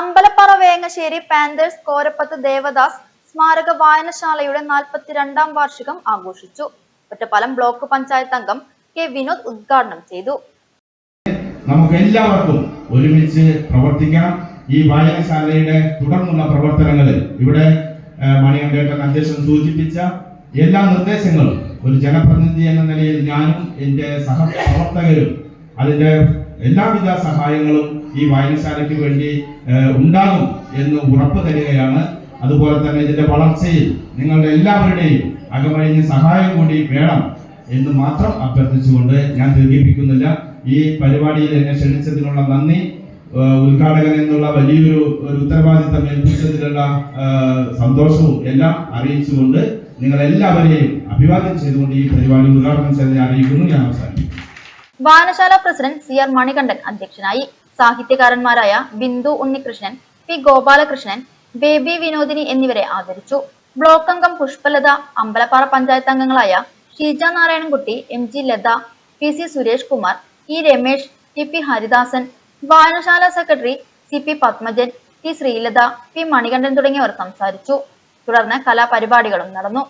Ambalappara Vengassery Panthers Korappath Devadas സ്മാരക വായനശാലയുടെ നാൽപ്പത്തിരണ്ടാം വാർഷികം ആഘോഷിച്ചു. ഒറ്റപ്പാലം ബ്ലോക്ക് പഞ്ചായത്ത് അംഗം കെ വിനോദ് ഉദ്ഘാടനം ചെയ്തു. നമുക്ക് എല്ലാവർക്കും ഒരുമിച്ച് പ്രവർത്തിക്കാം. ഈ വായനശാലയുടെ തുടർന്നുള്ള പ്രവർത്തനങ്ങളിൽ ഇവിടെ മണികണ്ഠേട്ടൻ അധ്യക്ഷൻ സൂചിപ്പിച്ച എല്ലാ നിർദ്ദേശങ്ങളും ഒരു ജനപ്രതിനിധി എന്ന നിലയിൽ ഞാനും എന്റെ സഹപ്രവർത്തകരും അതിന്റെ എല്ലാവിധ സഹായങ്ങളും ഈ വായനശാലയ്ക്ക് വേണ്ടി ഉണ്ടാകും എന്ന് ഉറപ്പ് തരികയാണ്. അതുപോലെ തന്നെ ഇതിന്റെ വളർച്ചയിൽ നിങ്ങളുടെ എല്ലാവരുടെയും അകമഴിഞ്ഞ സഹായം കൂടി വേണം എന്ന് മാത്രം അഭ്യർത്ഥിച്ചുകൊണ്ട് ഞാൻ ദീർഘിപ്പിക്കുന്നില്ല. ഈ പരിപാടിയിൽ എന്നെ ക്ഷണിച്ചതിനുള്ള നന്ദി. ഉദ്ഘാടകൻ എന്നുള്ള വലിയൊരു ഒരു ഉത്തരവാദിത്തം ഏൽപ്പിച്ചതിലുള്ള സന്തോഷവും എല്ലാം അറിയിച്ചുകൊണ്ട് നിങ്ങളെല്ലാവരെയും അഭിവാദ്യം ചെയ്തുകൊണ്ട് ഈ പരിപാടി ഉദ്ഘാടനം ചെയ്തതിനെ അറിയിക്കുന്നു. ഞാൻ അവസാനിപ്പിക്കുന്നു. വായനശാല പ്രസിഡന്റ് സി ആർ മണികണ്ഠൻ അധ്യക്ഷനായി. സാഹിത്യകാരന്മാരായ ബിന്ദു ഉണ്ണികൃഷ്ണൻ പി ഗോപാലകൃഷ്ണൻ ബേബി വിനോദിനി എന്നിവരെ ആദരിച്ചു. ബ്ലോക്ക് അംഗം പുഷ്പലത അമ്പലപ്പാറ പഞ്ചായത്ത് അംഗങ്ങളായ Sheeja Narayanankutty M G Latha P C Suresh Kumar E Ramesh T P Haridasan വായനശാല secretary C P Padmajan T Sreelatha P Manikandan തുടങ്ങിയവർ സംസാരിച്ചു. തുടർന്ന് കലാപരിപാടികളും നടന്നു.